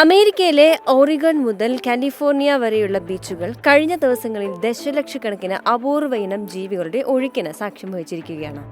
അമേരിക്കയിലെ ഓറിഗൺ മുതൽ കാലിഫോർണിയ വരെയുള്ള ബീച്ചുകൾ കഴിഞ്ഞ ദിവസങ്ങളിൽ ദശലക്ഷക്കണക്കിന് അപൂർവ ഇനം ജീവികളുടെ ഒഴുക്കിന് സാക്ഷ്യം വഹിച്ചിരിക്കുകയാണ്.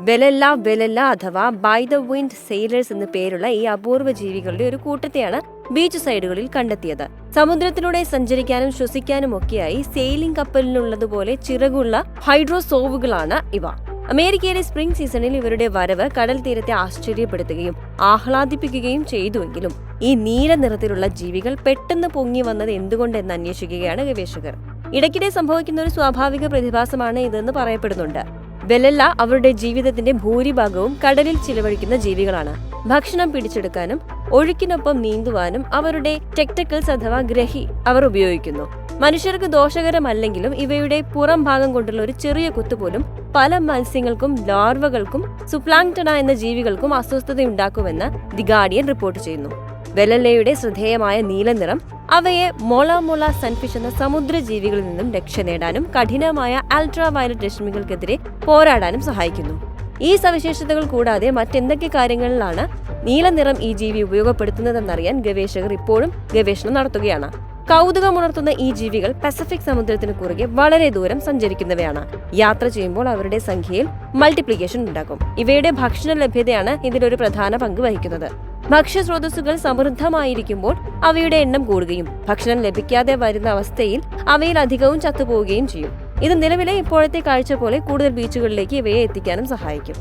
വെലല്ല വെലല്ല അഥവാ ബൈ ദ വിൻഡ് സെയിലേഴ്സ് എന്ന പേരുള്ള ഈ അപൂർവ ജീവികളുടെ ഒരു കൂട്ടത്തെയാണ് ബീച്ച് സൈഡുകളിൽ കണ്ടെത്തിയത്. സമുദ്രത്തിലൂടെ സഞ്ചരിക്കാനും ശ്വസിക്കാനും ഒക്കെയായി സെയിലിംഗ് കപ്പലിനുള്ളതുപോലെ ചിറകുള്ള ഹൈഡ്രോസോവുകളാണ് ഇവ. അമേരിക്കയിലെ സ്പ്രിംഗ് സീസണിൽ ഇവരുടെ വരവ് കടൽ തീരത്തെ ആശ്ചര്യപ്പെടുത്തുകയും ആഹ്ലാദിപ്പിക്കുകയും ചെയ്തുവെങ്കിലും ഈ നീല നിറത്തിലുള്ള ജീവികൾ പെട്ടെന്ന് പൊങ്ങി വന്നത് എന്തുകൊണ്ടെന്ന് അന്വേഷിക്കുകയാണ് ഗവേഷകർ. ഇടയ്ക്കിടെ സംഭവിക്കുന്ന ഒരു സ്വാഭാവിക പ്രതിഭാസമാണ് ഇതെന്ന് പറയപ്പെടുന്നുണ്ട്. ബെലല്ല അവരുടെ ജീവിതത്തിന്റെ ഭൂരിഭാഗവും കടലിൽ ചിലവഴിക്കുന്ന ജീവികളാണ്. ഭക്ഷണം പിടിച്ചെടുക്കാനും ഒഴുക്കിനൊപ്പം നീന്തുവാനും അവരുടെ ടെക്ടക്കിൾസ് അഥവാ ഗ്രഹി അവർ ഉപയോഗിക്കുന്നു. മനുഷ്യർക്ക് ദോഷകരമല്ലെങ്കിലും ഇവയുടെ പുറം ഭാഗം കൊണ്ടുള്ള ഒരു ചെറിയ കുത്തുപോലും പല മത്സ്യങ്ങൾക്കും ലാർവകൾക്കും സുപ്ലാങ്ടണ എന്ന ജീവികൾക്കും അസ്വസ്ഥതയുണ്ടാക്കുമെന്ന് ദി ഗാർഡിയൻ റിപ്പോർട്ട് ചെയ്യുന്നു. വെലല്ലയുടെ ശ്രദ്ധേയമായ നീലനിറം അവയെ മൊള മൊള സൺഫിഷ് എന്ന സമുദ്ര ജീവികളിൽ നിന്നും രക്ഷ നേടാനും കഠിനമായ അൾട്രാ വയലറ്റ് രശ്മികൾക്കെതിരെ പോരാടാനും സഹായിക്കുന്നു. ഈ സവിശേഷതകൾ കൂടാതെ മറ്റെന്തൊക്കെ കാര്യങ്ങളിലാണ് നീലനിറം ഈ ജീവി ഉപയോഗപ്പെടുത്തുന്നതെന്നറിയാൻ ഗവേഷകർ ഇപ്പോഴും ഗവേഷണം നടത്തുകയാണ്. കൗതുകമുണർത്തുന്ന ഈ ജീവികൾ പസഫിക് സമുദ്രത്തിന് കുറുകെ വളരെ ദൂരം സഞ്ചരിക്കുന്നവയാണ്. യാത്ര ചെയ്യുമ്പോൾ അവരുടെ സംഖ്യയിൽ മൾട്ടിപ്ലിക്കേഷൻ ഉണ്ടാകും. ഇവയുടെ ഭക്ഷണ ലഭ്യതയാണ് ഇതിലൊരു പ്രധാന പങ്ക് വഹിക്കുന്നത്. ഭക്ഷ്യസ്രോതസ്സുകൾ സമൃദ്ധമായിരിക്കുമ്പോൾ അവയുടെ എണ്ണം കൂടുകയും ഭക്ഷണം ലഭിക്കാതെ വരുന്ന അവസ്ഥയിൽ അവയിൽ അധികവും ചത്തുപോവുകയും ചെയ്യും. ഇത് നിലവിലെ ഇപ്പോഴത്തെ കാഴ്ച പോലെ കൂടുതൽ ബീച്ചുകളിലേക്ക് ഇവയെ എത്തിക്കാനും സഹായിക്കും.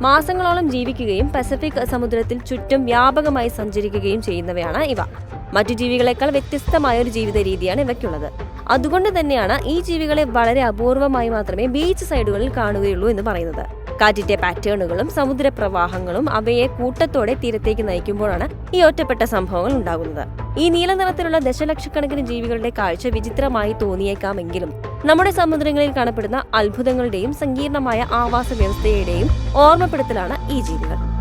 മാസങ്ങളോളം ജീവിക്കുകയും പസഫിക് സമുദ്രത്തിൽ ചുറ്റും വ്യാപകമായി സഞ്ചരിക്കുകയും ചെയ്യുന്നവയാണ് ഇവ. മറ്റു ജീവികളെക്കാൾ വ്യത്യസ്തമായ ഒരു ജീവിത രീതിയാണ് ഇവയ്ക്കുള്ളത്. അതുകൊണ്ട് തന്നെയാണ് ഈ ജീവികളെ വളരെ അപൂർവമായി മാത്രമേ ബീച്ച് സൈഡുകളിൽ കാണുകയുള്ളൂ എന്ന് പറയുന്നത്. കാറ്റിന്റെ പാറ്റേണുകളും സമുദ്രപ്രവാഹങ്ങളും അവയെ കൂട്ടത്തോടെ തീരത്തേക്ക് നയിക്കുമ്പോഴാണ് ഈ ഒറ്റപ്പെട്ട സംഭവങ്ങൾ ഉണ്ടാകുന്നത്. ഈ നീല നിറത്തിലുള്ള ദശലക്ഷക്കണക്കിന് ജീവികളുടെ കാഴ്ച വിചിത്രമായി തോന്നിയേക്കാമെങ്കിലും നമ്മുടെ സമുദ്രങ്ങളിൽ കാണപ്പെടുന്ന അത്ഭുതങ്ങളുടെയും സങ്കീർണമായ ആവാസ വ്യവസ്ഥയുടെയും ഓർമ്മപ്പെടുത്തലാണ് ഈ ജീവികൾ.